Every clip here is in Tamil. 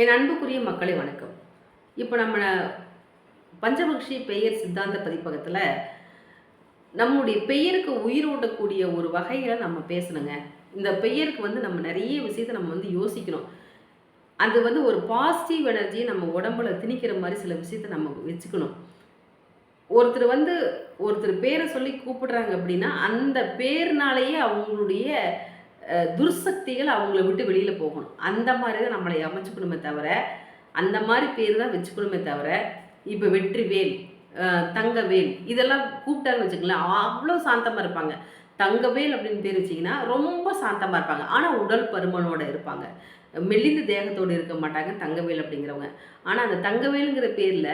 என் அன்புக்குரிய மக்களை வணக்கம். இப்போ நம்ம பஞ்சபக்ஷி பெயர் சித்தாந்த பதிப்பகத்தில் நம்முடைய பெயருக்கு உயிரூட்டக்கூடிய ஒரு வகையில் நம்ம பேசணுங்க. இந்த பெயருக்கு வந்து நம்ம நிறைய விஷயத்தை நம்ம வந்து யோசிக்கணும். அது வந்து ஒரு பாசிட்டிவ் எனர்ஜியை நம்ம உடம்புல திணிக்கிற மாதிரி சில விஷயத்தை நம்ம வச்சுக்கணும். ஒருத்தர் வந்து ஒருத்தர் பேரை சொல்லி கூப்பிடுறாங்க அப்படின்னா அந்த பேர்னாலேயே அவங்களுடைய துர்சக்திகள் அவங்கள விட்டு வெளியில் போகணும். அந்த மாதிரி தான் நம்மளை அமைச்சுக்கணுமே தவிர அந்த மாதிரி பேர் தான் வச்சுக்கணுமே தவிர இப்போ வெற்றிவேல் தங்கவேல் இதெல்லாம் கூப்பிட்டாங்கன்னு வச்சுக்கோங்களேன் அவ்வளோ சாந்தமாக இருப்பாங்க. தங்கவேல் அப்படின்னு பேர் வச்சிங்கன்னா ரொம்ப சாந்தமாக இருப்பாங்க. ஆனால் உடல் பருமனோடு இருப்பாங்க. மெலிந்த தேகத்தோடு இருக்க மாட்டாங்க தங்கவேல் அப்படிங்கிறவங்க. ஆனால் அந்த தங்கவேலுங்கிற பேரில்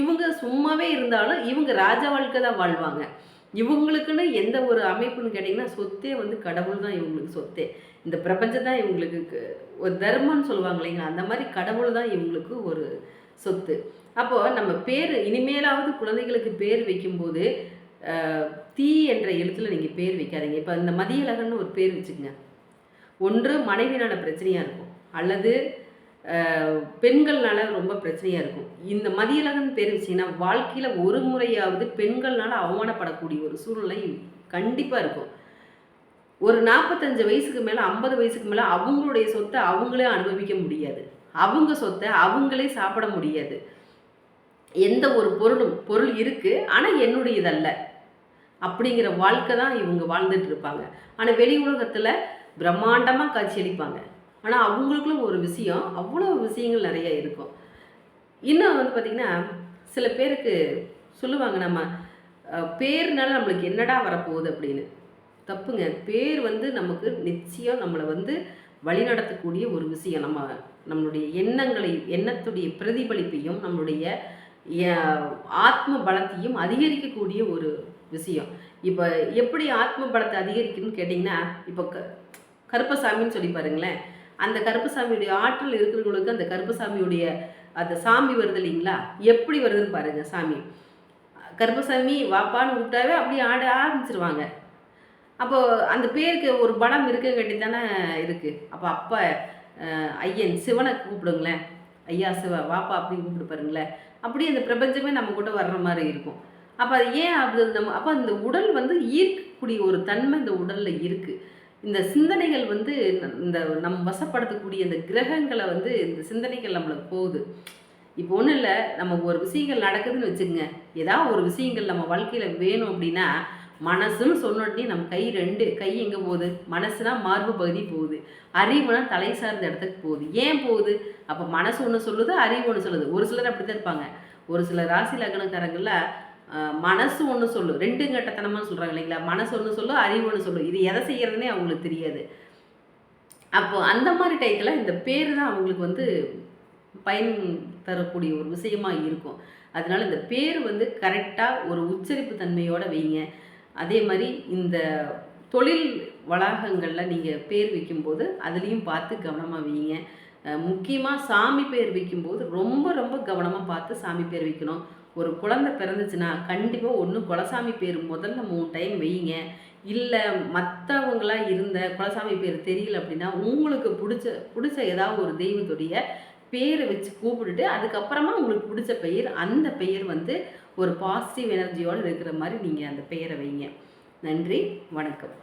இவங்க சும்மாவே இருந்தாலும் இவங்க ராஜா வாழ்க்கை தான் வாழ்வாங்க. இவங்களுக்குன்னு எந்த ஒரு அமைப்புன்னு கேட்டிங்கன்னா சொத்தே வந்து கடவுள் தான் இவங்களுக்கு சொத்தே. இந்த பிரபஞ்சம் தான் இவங்களுக்கு ஒரு தர்மம்னு சொல்லுவாங்க இல்லைங்களா? அந்த மாதிரி கடவுள் தான் இவங்களுக்கு ஒரு சொத்து. அப்போது நம்ம பேர் இனிமேலாவது குழந்தைகளுக்கு பேர் வைக்கும்போது தீ என்ற எழுத்துல நீங்கள் பேர் வைக்காதீங்க. இப்போ இந்த மதியழகன்னு ஒரு பேர் வச்சுக்கோங்க. ஒன்று மனைவினால பிரச்சனையாக இருக்கும். அல்லது பெண்கள்னால ரொம்ப பிரச்சனையாக இருக்கும். இந்த மதியழகன் தெரிவிச்சிங்கன்னா வாழ்க்கையில் ஒரு முறையாவது பெண்கள்னால அவமானப்படக்கூடிய ஒரு சூழ்நிலை கண்டிப்பாக இருக்கும். ஒரு நாற்பத்தஞ்சு வயசுக்கு மேலே ஐம்பது வயசுக்கு மேலே அவங்களுடைய சொத்தை அவங்களே அனுபவிக்க முடியாது. அவங்க சொத்தை அவங்களே சாப்பிட முடியாது. எந்த ஒரு பொருளும் பொருள் இருக்குது ஆனால் என்னுடையதல்ல. அப்படிங்கிற வாழ்க்கை தான் இவங்க வாழ்ந்துட்டு இருப்பாங்க. ஆனால் வெளி உலகத்தில் பிரம்மாண்டமாக காட்சியளிப்பாங்க ஆனால் அவங்களுக்குள்ள ஒரு விஷயம் அவ்வளோ விஷயங்கள் நிறைய இருக்கும். இன்னும் வந்து பார்த்திங்கன்னா சில பேருக்கு சொல்லுவாங்க நம்ம பேர்னால நம்மளுக்கு என்னடா வரப்போகுது அப்படின்னு. தப்புங்க. பேர் வந்து நமக்கு நிச்சயம் நம்மளை வந்து வழிநடத்தக்கூடிய ஒரு விஷயம். நம்ம நம்மளுடைய எண்ணங்களை எண்ணத்துடைய பிரதிபலிப்பையும் நம்மளுடைய ஆத்ம பலத்தையும் அதிகரிக்கக்கூடிய ஒரு விஷயம். இப்போ எப்படி ஆத்ம பலத்தை அதிகரிக்கணும்னு கேட்டிங்கன்னா இப்போ க கருப்பசாமின்னு சொல்லி பாருங்களேன். அந்த கருப்பசாமியுடைய ஆற்றல் இருக்கிறவங்களுக்கு அந்த கருப்பசாமியுடைய அந்த சாமி வருது இல்லைங்களா? எப்படி வருதுன்னு பாருங்க சாமி. கருப்பசாமி வாப்பான்னு கூப்பிட்டாவே அப்படியே ஆட ஆரம்பிச்சிருவாங்க. அப்போ அந்த பேருக்கு ஒரு படம் இருக்குங்காட்டி தானே இருக்குது அப்போ அப்போ ஐயன் சிவனை கூப்பிடுங்களேன். ஐயா சிவ வாப்பா அப்படின்னு கூப்பிட்டு பாருங்களேன். அப்படியே அந்த பிரபஞ்சமே நம்ம கூட வர்ற மாதிரி இருக்கும். அப்போ அது ஏன் அப்படி நம்ம அப்போ அந்த உடல் வந்து ஈர்க்கக்கூடிய ஒரு தன்மை இந்த உடலில் இருக்குது இந்த சிந்தனைகள் வந்து இந்த நம்ம வசப்படுத்தக்கூடிய இந்த கிரகங்களை வந்து இந்த சிந்தனைகள் நம்மளுக்கு போகுது. இப்போ ஒன்றும் இல்லை நம்ம ஒரு விஷயங்கள் நடக்குதுன்னு வச்சுக்கோங்க. ஏதாவது ஒரு விஷயங்கள் நம்ம வாழ்க்கையில் வேணும் அப்படின்னா மனசுன்னு சொன்னோடனே நம்ம கை ரெண்டு கை எங்கே போகுது? மனசுனா மார்பு பகுதி போகுது. அறிவுனா தலை சார்ந்த இடத்துக்கு போகுது. ஏன் போகுது? அப்போ மனசு ஒன்று சொல்லுது அறிவு ஒன்று சொல்லுது. ஒரு சிலர் அப்படி தான் இருப்பாங்க. ஒரு சில ராசி லக்னக்காரங்களில் மனசு ஒன்று சொல்லு. ரெண்டு கட்டத்தனமாக சொல்கிறாங்க இல்லைங்களா? மனசு ஒன்று சொல்லு அறிவு ஒன்று சொல்லு. இது எதை செய்கிறதுனே அவங்களுக்கு தெரியாது. அப்போது அந்த மாதிரி டயத்தில் இந்த பேர் தான் அவங்களுக்கு வந்து பயன் தரக்கூடிய ஒரு விஷயமாக இருக்கும். அதனால இந்த பேர் வந்து கரெக்டாக ஒரு உச்சரிப்பு தன்மையோடு வைங்க. அதே மாதிரி இந்த தொழில் வளாகங்களில் நீங்கள் பேர் வைக்கும்போது அதுலேயும் பார்த்து கவனமாக வைங்க. முக்கியமாக சாமி பேர் வைக்கும்போது ரொம்ப ரொம்ப கவனமாக பார்த்து சாமி பேர் வைக்கணும். ஒரு குழந்தை பிறந்துச்சுன்னா கண்டிப்பாக ஒன்று குலசாமி பேர் முதல்ல மூணு டைம் வைங்க இல்லை மற்றவங்களாக இருந்த குலசாமி பேர் தெரியல அப்படின்னா உங்களுக்கு பிடிச்ச பிடிச்ச ஏதாவது ஒரு தெய்வத்துடைய பேரை வச்சு கூப்பிட்டுட்டு அதுக்கப்புறமா உங்களுக்கு பிடிச்ச பெயர் அந்த பெயர் வந்து ஒரு பாசிட்டிவ் எனர்ஜியோடு இருக்கிற மாதிரி நீங்கள் அந்த பெயரை வைங்க. நன்றி வணக்கம்.